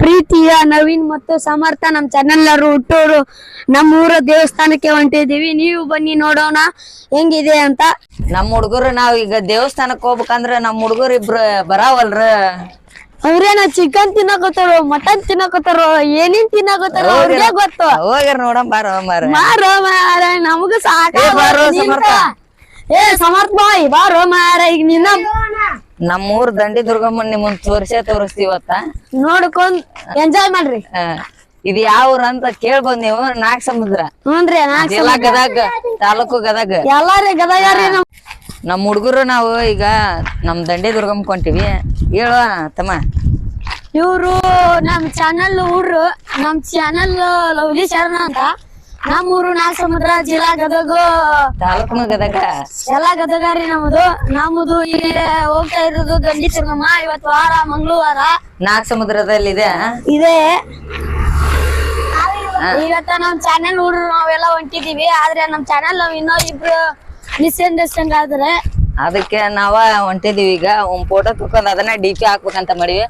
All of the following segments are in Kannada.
ಪ್ರೀತಿಯ ನವೀನ್ ಮತ್ತು ಸಮರ್ಥ ನಮ್ ಚಾನೆಲ್ ಹುಟ್ಟೂರು. ನಮ್ಮ ಊರ ದೇವಸ್ಥಾನಕ್ಕೆ ಹೊಂಟಿದೀವಿ. ನೀವು ಬನ್ನಿ ನೋಡೋಣ ಹೆಂಗಿದೆ ಅಂತ. ನಮ್ಮ ಹುಡುಗರು ನಾವ್ ಈಗ ದೇವಸ್ಥಾನಕ್ ಹೋಗ್ಬೇಕಂದ್ರ ನಮ್ಮ ಹುಡುಗರು ಇಬ್ರು ಬರಾವಲ್ರ? ಅವ್ರೇನ ಚಿಕನ್ ತಿನ್ನಕತ್ತಾರೋ ಮಟನ್ ತಿನ್ನಕತ್ತಾರೋ ಏನೇನ್ ತಿನ್ನಕತ್ತಾರೋ ಅವ್ರಿಗೆ ಗೊತ್ತು. ಹೋಗ್ಯಾರ ನೋಡಮ್ ಬಾರ ಮಾರ ಮಾರ ನಮಗ ಸಾಕ. ಏ ಸಮರ್ಥ ಬಾಯ್ ಬಾರೋ ಮಾರ ಈಗ ನಿನ್ನ ನಮ್ಮೂರ್ ದಂಡಿ ದುರ್ಗಮ್ಮನ್ ನಿಮ್ಮನ್ ತೋರ್ಸೇ ತೋರಿಸ್ತೀವಿ ಇವತ್ತ ನೋಡ್ಕೊಂಡ್ ಎಂಜಾಯ್ ಮಾಡ್ರಿ. ಇದು ಯಾವ ಊರ ಅಂತ ಕೇಳ್ಬೋದ್ ನೀವು ನಾಕ್ ಸಮುದ್ರ ಹ್ಞೂನ್ರಿ ನಾಕ್ ಜಿಲ್ಲಾ ಗದಗ ತಾಲೂಕು ಗದಗ. ಎಲ್ಲಾರಿ ಗದಗಾರಿ ನಮ್ ನಮ್ ಹುಡುಗರು ನಾವು ಈಗ ನಮ್ ದಂಡಿ ದುರ್ಗಮ್ಮ ಕೊಂಟಿವಿ. ಹೇಳುವ ತಮ್ಮ. ಇವ್ರು ನಮ್ ಚಾನಲ್ ಹುಡ್ರು ನಮ್ ಚಾನಲ್ ಲವ್ಲಿ ಶರಣ ಅಂತ. ನಮ್ ಊರು ನಾಲ್ಕು ಸಮುದ್ರ ಜಿಲ್ಲಾ ಗದಗ. ತಾಲೂಕು ಗದಗ? ಎಲ್ಲಾ ರೀ ನಮ್ದು. ನಮ್ದು ಇಲ್ಲಿ ಹೋಗ್ತಾ ಇರೋದು ದಂಡಿ ತಿರ್ಗಮ್ಮ ಇವತ್ತು ವಾರ ಮಂಗಳವಾರ. ನಾಲ್ಕು ಸಮುದ್ರದಲ್ಲಿ ಇದೆ. ಇವತ್ತ ನಮ್ ಚಾನೆಲ್ ಊರು ನಾವೆಲ್ಲ ಹೊಂಟಿದೀವಿ. ಆದ್ರೆ ನಮ್ ಚಾನೆಲ್ ನಾವ್ ಇನ್ನೂ ಇಬ್ರು ಮಿಸ್ಅಂಡರ್ಸ್ಟ್ಯಾಂಡ್ ಆದ್ರೆ. ಅದಕ್ಕೆ ನಾವ ಹೊಂಟಿದೀವಿ ಈಗ. ಒಂದ್ ಫೋಟೋ ತಕೊಂಡ್ ಅದನ್ನ ಡಿ ಪಿ ಹಾಕ್ಬೇಕಂತ ಮಾಡಿವಿ.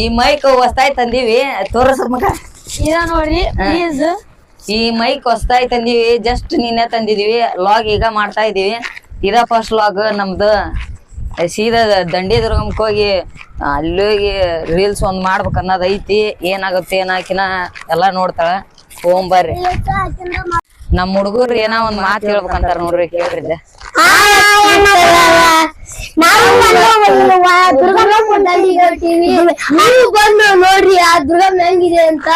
ಈ ಮೈಕ್ ಹೊಸ್ತಾಯ್ ತಂದೀವಿ. ತೋರಿಸ್ ಮಗ. ಇದ ನೋಡಿ ಪ್ಲೀಸ್ ಈ ಮೈಕ್ ಹೊಸ್ತಾಯ್ ತಂದಿವಿ ಜಸ್ಟ್ ನಿನ್ನೆ ತಂದಿದೀವಿ ಲಾಗ್ ಈಗ ಮಾಡ್ತಾ ಇದೀವಿ. ಇದ ಫಸ್ಟ್ ಲಾಗ್ ನಮ್ದು. ಸೀದಾ ದಂಡಿ ದುರ್ಗಮ್ಕ್ ಹೋಗಿ ಅಲ್ಲಿ ಹೋಗಿ ರೀಲ್ಸ್ ಒಂದ್ ಮಾಡ್ಬೇಕು ಅನ್ನೋದ್ ಐತಿ. ಏನಾಗುತ್ತೆ, ಏನಾಕಿನ ಎಲ್ಲಾ ನೋಡ್ತಾಳ. ಹೋಗ್ಬರ್ರಿ ನಮ್ ಹುಡುಗರು ಏನೋ ಒಂದ್ ಮಾತ್ ಹೇಳ್ಬೇಕಂತಾರ ನೋಡ್ರಿ, ಕೇಳ್ರಿ ನೀವು ಬಂದು ನೋಡ್ರಿ, ಆ ದುರ್ಗಮ್ಮ ಹೆಂಗಿದೆ ಅಂತ.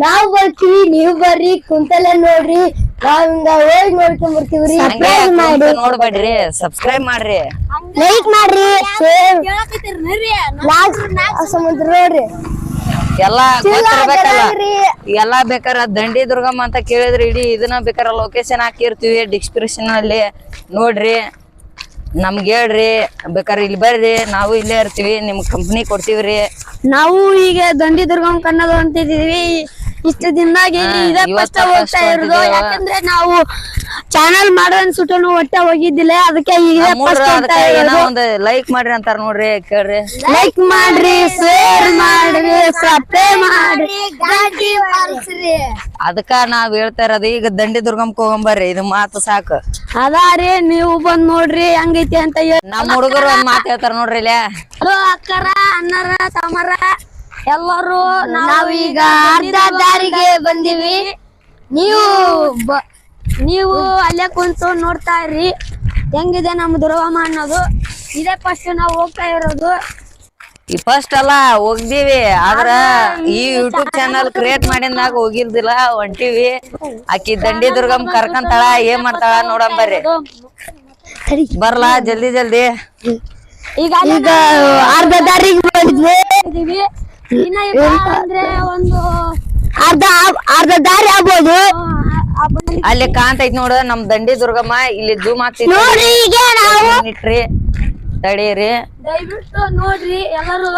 ನಾವು ಬರ್ತೀವಿ ನೀವ್ ಬರ್ರಿ ಕುಂತಲ್ಲೇ ನೋಡ್ರಿ ನಾವ್ ಹಿಂಗ ಹೋಗಿ ನೋಡ್ಕೊಂಡ್ ಬರ್ತೀವ್ರಿ ಹಂಗೆ ಮಾಡಿ. ನೋಡ್ಬೇಡ್ರಿ ಸಬ್ಸ್ಕ್ರೈಬ್ ಮಾಡ್ರಿ. ಲೈಕ್ ಮಾಡ್ರಿ ಸಮುದ್ರ ನೋಡ್ರಿ. ಎಲ್ಲಾ ಗೊತ್ತಿರ್ಬೇಕಲ್ಲ. ಎಲ್ಲಾ ಬೇಕಾರ ದಂಡಿ ದುರ್ಗಮ್ಮ ಅಂತ ಕೇಳಿದ್ರೆ ಇಡೀ ಇದನ್ನ ಬೇಕಾರ ಲೊಕೇಶನ್ ಹಾಕಿರ್ತೀವಿ ಡಿಸ್ಕ್ರಿಪ್ಷನ್ ಅಲ್ಲಿ. ನೋಡ್ರಿ ನಮ್ಗೆ ಹೇಳ್ರಿ ಬೇಕಾರ ಇಲ್ಲಿ ಬರ್ರಿ ನಾವು ಇಲ್ಲೇ ಇರ್ತೀವಿ ನಿಮ್ ಕಂಪ್ನಿ ಕೊಡ್ತೀವ್ರಿ. ನಾವು ಈಗ ದಂಡಿ ದುರ್ಗಮ್ ಕನ್ನಡ ಅಂತಿದೀವಿ ಇಷ್ಟು ದಿನದಾಗ ಇದೇ ಫಸ್ಟ್ ಹೋಗ್ತಾ ಇರೋದು. ಯಾಕಂದ್ರೆ ನಾವು ಚಾನಲ್ ಮಾಡೋ ಅನ್ಸುಟ್ಟು ಒಟ್ಟೆ ಹೋಗಿದ್ದಿಲ್ಲ. ಅದಕ್ಕೆ ಈಗ ಒಂದ್ ಲೈಕ್ ಮಾಡ್ರಿ ಅಂತಾರ ನೋಡ್ರಿ ಕೇಳ್ರಿ. ಲೈಕ್ ಮಾಡ್ರಿ ಶೇರ್ ಮಾಡ್ರಿ ಸಬ್ಸ್ಕ್ರೈಬ್ ಮಾಡ್ರಿ. ಅದಕ್ಕ ನಾವ್ ಹೇಳ್ತಾ ಇರೋದು ಈಗ ದಂಡಿ ದುರ್ಗಮ್ಕ್ ಹೋಗಂಬರ್ರಿ ಇದು ಮಾತು ಸಾಕು. ಅದಾರಿ ನೀವು ಬಂದ್ ನೋಡ್ರಿ ಹಂಗೈತಿ ಅಂತ ಹೇಳಿ. ನಮ್ ಹುಡುಗರು ಒಂದ್ ಮಾತು ಹೇಳ್ತಾರ ನೋಡ್ರಿ ಇಲ್ಲೇ ಹಲೋ ಅಕ್ಕರ ಅಣ್ಣರ ತಮ್ಮರ. ಎಲ್ಲರೂ ನಾವೀಗ ಅರ್ಧ ದಾರಿಗೆ ಬಂದಿವಿ. ನೀವು ನೀವು ಅಲ್ಲೇ ಕುಂತು ನೋಡ್ತಾ ಇರಿ. ಹೆಂಗಿದೆ ನಮ್ಮ ದುರ್ಗಮ್ಮ ಅನ್ನೋದು. ಇದೇ ಫಸ್ಟ್ ನಾವು ಹೋಗ್ತಾ ಇರೋದು. ಈ ಫಸ್ಟ್ ಅಲ್ಲ ಹೋಗ್ದಿವಿ. ಆದ್ರ ಈ ಯೂಟ್ಯೂಬ್ ಚಾನಲ್ ಕ್ರಿಯೇಟ್ ಮಾಡಿದಾಗ ಹೋಗಿರ್ದಿಲ್ಲ ಹೊಂಟಿವಿ. ಆಕಿ ದಂಡಿ ದುರ್ಗಮ್ ಕರ್ಕಂತಾಳ ಏನ್ ಮಾಡ್ತಾಳ ನೋಡಂ ಬರ್ರಿ. ಬರ್ಲಾ ಜಲ್ದಿ ಜಲ್ದಿ. ಈಗ ಈಗ ಅರ್ಧ ದಾರಿಗೆ ಬಂದಿದ್ವಿ ಇನ್ನ ಅಂದ್ರೆ ಒಂದು ಅರ್ಧ ಅರ್ಧ ದಾರಿ ಆಗ್ಬೋದು. ಅಲ್ಲಿ ಕಾಣ್ತೈತ್ ನೋಡು ನಮ್ ದಂಡಿ ದುರ್ಗಮ್ಮ ಇಲ್ಲಿ ಜೂಮ್ ಆಗ್ತೈತಿ ನೋಡ್ರಿ ಈಗ ನಾವು. ಇಟ್ರಿ ತಡೀರಿ. ದಯವಿಟ್ಟು ನೋಡ್ರಿ ಎಲ್ಲರೂ.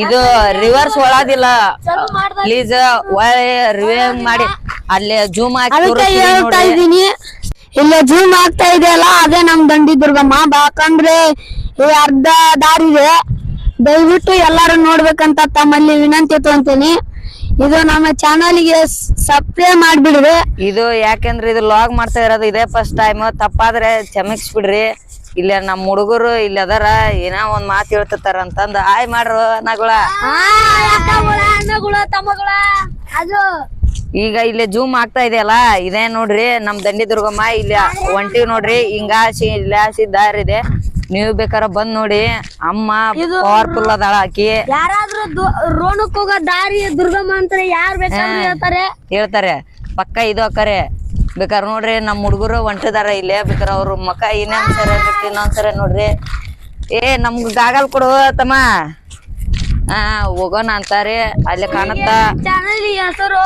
ಇದು ರಿವರ್ಸ್ ಒಳದಿಲ್ಲ. ಚಲೋ ಪ್ಲೀಸ್ ಒಳ್ಳೆ ರಿವ್ಯೂ ಮಾಡಿ. ಅಲ್ಲಿ ಜೂಮ್ ಹಾಕಿ ಅದಕ್ಕೆ ತೋರಿಸ್ತೀನಿ ಹೇಳ್ತಾ ನೋಡ್ರಿ ಇದೀನಿ ಇಲ್ಲ ಜೂಮ್ ಆಗ್ತಾ ಇದೆಯಲ್ಲ ಅದೇ ನಮ್ ದಂಡಿ ದುರ್ಗಮ್ಮ. ಬಾಕಂದ್ರೆ ಈ ಅರ್ಧ ದಾರಿ ಇದೆ. ದಯವಿಟ್ಟು ಎಲ್ಲಾರು ನೋಡ್ಬೇಕಂತ ತಮ್ಮಲ್ಲಿ ವಿನಂತಿ ತಗೊಂತೀನಿ ಇದು ನಮ್ಮ ಚಾನಲ್ಗೆ ಸಪ್ಲೈ ಮಾಡ್ಬಿಡ್ರಿ. ಇದು ಯಾಕೆಂದ್ರೆ ಇದು ಲಾಗ್ ಮಾಡ್ತಾ ಇರೋದು ಇದೇ ಫಸ್ಟ್ ಟೈಮ್. ತಪ್ಪಾದ್ರೆ ಕ್ಷಮಿಸ್ಬಿಡ್ರಿ. ಇಲ್ಲ ನಮ್ಮ ಹುಡುಗರು ಇಲ್ಲಿ ಅದಾರ ಏನೋ ಒಂದ್ ಮಾತು ಹೇಳ್ತಿರ್ತಾರ ಅಂತಂದ. ಆಯ್ ಮಾಡ್ರು ನಗಳ ಅಣ್ಣಗಳ ತಮ್ಮಗಳ. ಅದು. ಈಗ ಇಲ್ಲಿ ಜೂಮ್ ಆಗ್ತಾ ಇದೆಯಲ್ಲ ಇದೇ ನೋಡ್ರಿ ನಮ್ ದಂಡಿ ದುರ್ಗಮ್ಮ ಇಲ್ಲಿ ಒಂಟಿ ನೋಡ್ರಿ. ಹಿಂಗಾಸಿ ಇಲ್ಲಾಸಿ ದಾರಿದೆ. ದಾರಿ ಇದೆ ನೀವು ಬೇಕಾರ ಬಂದ್ ನೋಡಿ ಅಮ್ಮ ಪವರ್ಫುಲ್ ಅದಾಳ ಆಕಿ. ಯಾರಾದ್ರೂ ರೋಣಕ್ ಹೋಗೋ ದಾರಿ ದುರ್ಗಮ್ಮ ಅಂತಾರೆ ಯಾರು ಬೇಕಾದ್ರೂ ಹೇಳ್ತಾರೆ. ಹೇಳ್ತಾರೆ. ಪಕ್ಕ ಇದು ಅಕ್ಕರೆ. ಬೇಕಾರ ನೋಡ್ರಿ ನಮ್ ಹುಡುಗರು ಹೊಂಟಿದಾರ ಇಲ್ಲೇ ಬೇಕಾರ ಅವ್ರ ಮಕ್ಕ ಇನ್ನೊಂದ್ಸರ ಇನ್ನೊಂದ್ಸರ ನೋಡ್ರಿ. ಏ ನಮ್ಗ್ ಗಾಗಲ್ ಕೊಡು ತಮ್ಮ. ಹಾ ಹೋಗೋಣ ಅಂತಾರೆ. ಅಲ್ಲಿ ಕಾಣತ್ತ. ಚಾನಲ್ ಹೆಸರು.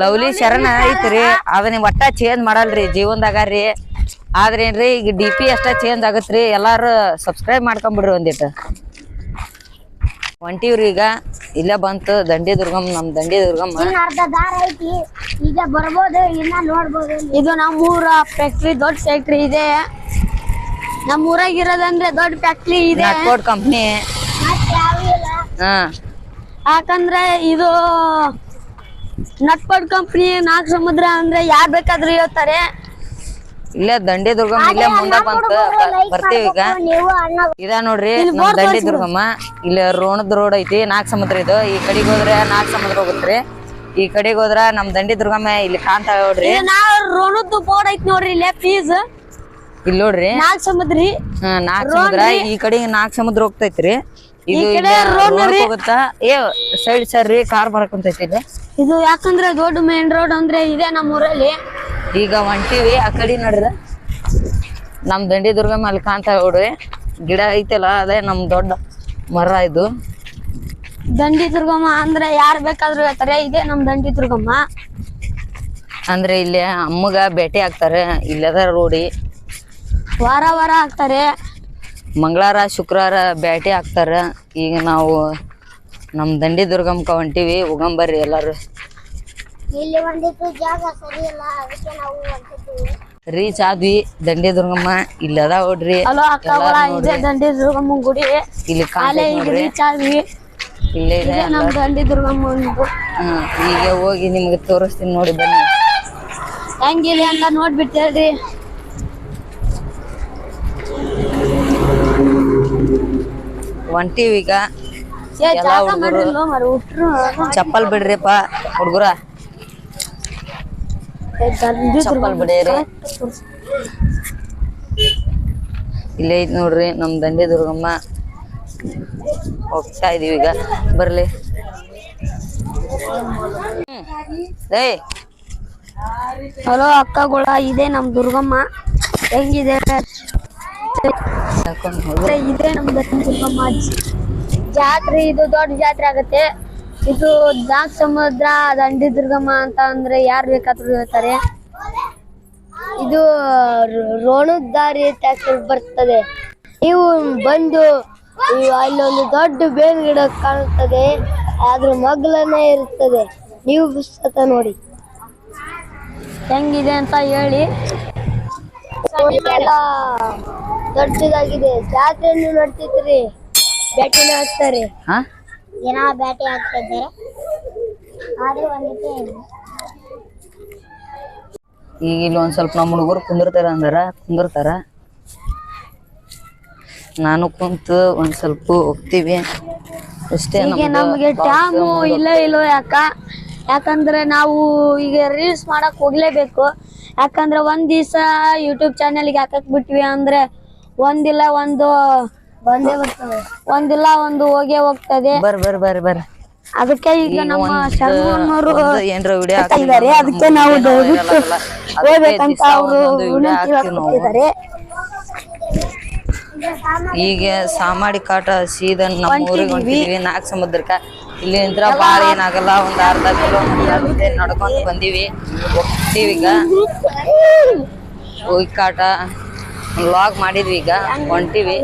ಲವ್ಲಿ ಶರಣ ಐತ್ರಿ. ಅದನ್ನ ಒಟ್ಟ ಚೇಂಜ್ ಮಾಡಲ್ರಿ ಜೀವನದಾಗ ರೀ ಆದ್ರೆ ಏನ್ರಿ ಈಗ ಡಿ ಪಿ ಅಷ್ಟ ಚೇಂಜ್ ಆಗತ್ರಿ ಎಲ್ಲಾರು ಸಬ್ಸ್ಕ್ರೈಬ್ ಮಾಡ್ಕೊಂಬಿಡ್ರಿ ಒಂದಿಟ್ಟು ಹೊಂಟಿವ್ರಿ ಈಗ ಇಲ್ಲೇ ಬಂತು ದಂಡಿ ದುರ್ಗಮ್ಮ ನಮ್ ದಂಡಿ ದುರ್ಗಮ್ಮ ಅರ್ಧ ದಾರ ಐತಿ ಈಗ ಬರ್ಬೋದು ಇನ್ನ ನೋಡ್ಬೋದು. ಇದು ನಮ್ಮೂರ ಫ್ಯಾಕ್ಟ್ರಿ ದೊಡ್ಡ ಫ್ಯಾಕ್ಟ್ರಿ ಇದೆ. ನಮ್ಮ ಊರಾಗ ಇರೋದಂದ್ರೆ ದೊಡ್ಡ ಫ್ಯಾಕ್ಟ್ರಿ ಇದೆ. ನಟ್ಕೋಟ್ ಕಂಪ್ನಿ ಹಾ. ಯಾಕಂದ್ರೆ ಇದು ನಟ್ಪಡ್ ಕಂಪ್ನಿ ನಾಲ್ಕು ಸಮುದ್ರ ಅಂದ್ರೆ ಯಾರ್ ಬೇಕಾದ್ರೂ ಹೇಳ್ತಾರೆ. ಇಲ್ಲೇ ದಂಡಿ ದುರ್ಗಮ್ಮ ಇಲ್ಲೇ ಮುಂದ ಬಂತ. ಬರ್ತೀವಿ ಈಗ. ಇದ ನೋಡ್ರಿ ನಮ್ ದಂಡಿ ದುರ್ಗಮ್ಮ ಇಲ್ಲಿ ರೋಣದ ರೋಡ್ ಐತಿ ನಾಕ್ ಸಮುದ್ರ ಇದು. ಈ ಕಡೆಗೆ ಹೋದ್ರೆ ನಾಕ್ ಸಮುದ್ರ ಹೋಗುತ್ರಿ. ಈ ಕಡೆಗೆ ಹೋದ್ರ ನಮ್ ದಂಡಿ ದುರ್ಗಮ್ಮ ಇಲ್ಲಿ ಕಾಣ್ತಾವ ನೋಡ್ರಿ. ರೋಣದ್ದು ಬೋರ್ಡ್ ಐತಿ ನೋಡ್ರಿ ಇಲ್ಲೇ ಫೀಸ್ ಇಲ್ಲಿ ನೋಡ್ರಿ. ನಾಕ್ ಸಮುದ್ರಿ ಹಾ, ನಾಕ್ ಸಮುದ್ರ ಈ ಕಡೆ ನಾಕ್ ಸಮುದ್ರ ಹೋಗ್ತೈತ್ರಿ ಇದು ಹೋಗುತ್ತಾ? ಏ ಸೈಡ್ ಸರ್ ಕಾರ್ ಬರಕ್ ಕುಂತೈತಿ ಇಲ್ಲಿ. ಇದು ಯಾಕಂದ್ರೆ ದೊಡ್ಡ ಮೇನ್ ರೋಡ್ ಅಂದ್ರೆ ಇದೆ ನಮ್ಮ ಊರಲ್ಲಿ ಈಗ ಹೊಂಟಿವಿ ಆ ಕಡೆ ನಡ್ರ. ನಮ್ ದಂಡಿ ದುರ್ಗ ಕಾಣ್ತಾ ನೋಡ್ರಿ ಗಿಡ ಐತಲ್ಲ ಅದೇ ನಮ್ ದೊಡ್ಡ ಮರ ಇದು. ದಂಡಿ ದುರ್ಗಮ್ಮ ಅಂದ್ರೆ ಯಾರ್ ಬೇಕಾದ್ರೂ ಹೇಳ್ತಾರೆ ಇದೇ ನಮ್ ದಂಡಿ ದುರ್ಗಮ್ಮ ಅಂದ್ರೆ ಇಲ್ಲಿ ಅಮ್ಮಗ ಭೇಟಿ ಆಗ್ತಾರೆ ಇಲ್ಲದ ರೋಡಿ ವಾರ ವಾರ ಹಾಕ್ತಾರೆ ಮಂಗಳವಾರ ಶುಕ್ರವಾರ ಭೇಟಿ ಆಗ್ತಾರೆ. ಈಗ ನಾವು ನಮ್ ದಂಡಿ ದುರ್ಗಮ್ಮ ಹೊಂಟಿವಿ ಹೋಗಂಬರ್ರಿ ಎಲ್ಲಾರು. ಇಲ್ಲಿ ಒಂದಿತ್ತು ಜಾಗ ಸರಿ ಇಲ್ಲ ಅದಕ್ಕೆ ನಾವು ಹೊಂಟಿದ್ದೀವಿ ರೀಚ್ ಆದ್ವಿ ದಂಡಿ ದುರ್ಗಮ್ಮ ಇಲ್ಲದ ನೋಡ್ರಿ ಹಲೋ ಅಕ್ಕಗಳ ಇದೆ ದಂಡಿ ದುರ್ಗಮ್ಮ ಗುಡಿ. ಇಲ್ಲಿ ಕಾಲೇ ಈಗ ನೋಡ್ರಿ. ರೀಚ್ ಆದ್ವಿ. ಇಲ್ಲೇ ಇದೆ ಇದೆ ನಮ್ ದಂಡಿ ದುರ್ಗಮ್ಮ ಒಂದು ಹ್ಮ್ ಈಗ ಹೋಗಿ ನಿಮ್ಗೆ ತೋರಿಸ್ತೀನಿ ನೋಡಿ ಬನ್ನಿ. ಹೆಂಗಿಲ್ಲ ಅಂತ ನೋಡ್ಬಿಟ್ಟೇಳ್ರಿ. ಹೊಂಟಿವಿ ಈಗ ಏ ಎಲ್ಲ ಜಾಗ ಹುಡ್ಗರು- ಮಾಡಿರ್ಲೋ ಮರ ಹುಟ್ರು. ಚಪ್ಪಲ್ ಬಿಡ್ರಿಪ್ಪ ಹುಡುಗರ. ಚಪ್ಪಲ್ ಇಲ್ಲೇ ಐತಿ ನೋಡ್ರಿ ನಮ್ ದಂಡೆ ದುರ್ಗಮ್ಮ. ಹೋಗ್ತಾ ಇದೀವಿ ಈಗ. ಬರ್ಲಿ. ಏಯ್. ಹಲೋ ಅಕ್ಕಗಳ ಇದೆ ನಮ್ ದುರ್ಗಮ್ಮ. ಹೆಂಗಿದೆ? ಇದೆ ನಮ್ ದುರ್ಗಮ್ಮ ಜಾತ್ರೆ ಇದು ದೊಡ್ಡ ಜಾತ್ರೆ ಆಗತ್ತೆ. ಇದು ದಾಕ್ ಸಮುದ್ರ, ದಂಡಿ ದುರ್ಗಮ್ಮ ಅಂತ ಅಂದ್ರೆ ಯಾರು ಬೇಕಾದ್ರೂ ಹೇಳ್ತಾರೆ. ಇದು ರೋಣದ ದಾರಿ ಟ್ಯಾಕ್ಟರ್ ಬರ್ತದೆ. ನೀವು ಬಂದು ಅಲ್ಲೊಂದು ದೊಡ್ಡ ಬೇವಿನ ಗಿಡ ಕಾಣುತ್ತದೆ. ಅದ್ರ ಮಗ್ಲನೇ ಇರುತ್ತದೆ. ನೀವು ಪುಸ್ತಕ ನೋಡಿ. ಹೆಂಗಿದೆ ಅಂತ ಹೇಳಿ. ದೊಡ್ಡದಾಗಿದೆ. ಜಾತ್ರೆಯನ್ನು ನೋಡ್ತಿದ್ರಿ. ಹಾಕ್ತಾರೆ ಹಾ? ಜನ ಬೇಟೆ ಆಗ್ತಾ ಇದ್ದಾರೆ ಆದ್ರೆ ಒಂದಕ್ಕೆ ಈಗ ಇಲ್ಲಿ ಒಂದ್ ಸ್ವಲ್ಪ ನಮ್ಮ ಹುಡುಗರು ಕುಂದಿರ್ತಾರ ಅಂದಾರ ಕುಂದಿರ್ತಾರ. ನಾನು ಕುಂತು ಒಂದ್ ಸ್ವಲ್ಪ ಹೋಗ್ತಿವಿ. ಅಷ್ಟೇ ಈಗ ನಮ್ಗೆ ಟ್ಯಾಮು ಇಲ್ಲ ಇಲ್ಲೋ ಯಾಕ? ಯಾಕಂದ್ರೆ ನಾವು ಈಗ ರೀಲ್ಸ್ ಮಾಡಕ್ ಹೋಗ್ಲೇಬೇಕು. ಯಾಕಂದ್ರೆ ಒಂದ್ ದಿವಸ ಯೂಟ್ಯೂಬ್ ಚಾನೆಲ್ಗೆ ಹಾಕಕ್ ಬಿಟ್ವಿ ಅಂದ್ರೆ ಒಂದಿಲ್ಲ ಒಂದು ಬಂದೇ ಬರ್ತವೆ. ಒಂದಿಲ್ಲ ಒಂದು ಹೋಗೇ ಹೋಗ್ತದೆ. ಬರ್ ಬರ್ ಬರ್ ಬರ್. ಅದಕ್ಕೆ ಈಗ ನಮ್ಮ ಶರಣವರು ಏನ್ರ ವಿಡಿಯೋ ಇದ್ದಾರೆ. ಅದಕ್ಕೆ ನಾವು ದಯವಿಟ್ಟು ಹೋಗ್ಬೇಕಂತ ಅವರು ವಿನಂತಿ ಈಗ ಸಾಮಾಡಿ ಕಾಟ ಸೀದನ್ ನಮ್ಮ ಊರಿಗೆ ಹೊಂಟಿದ್ವಿ. ನಾಲ್ಕು ಸಮುದ್ರಕ್ಕ. ಇಲ್ಲಿ ನಿಂತ್ರ ಬಾಳ ಏನಾಗಲ್ಲ ಒಂದ್ ಅರ್ಧ ಕಿಲೋಮೀಟರ್ ನಡ್ಕೊಂಡ್ ಬಂದಿವಿ. ಹೋಗ್ತೀವಿ ಈಗ. ಹೋಗಿ ಕಾಟ ಲಾಗ್ ಮಾಡಿದ್ವಿ ಈಗ ಹೊಂಟಿವಿ.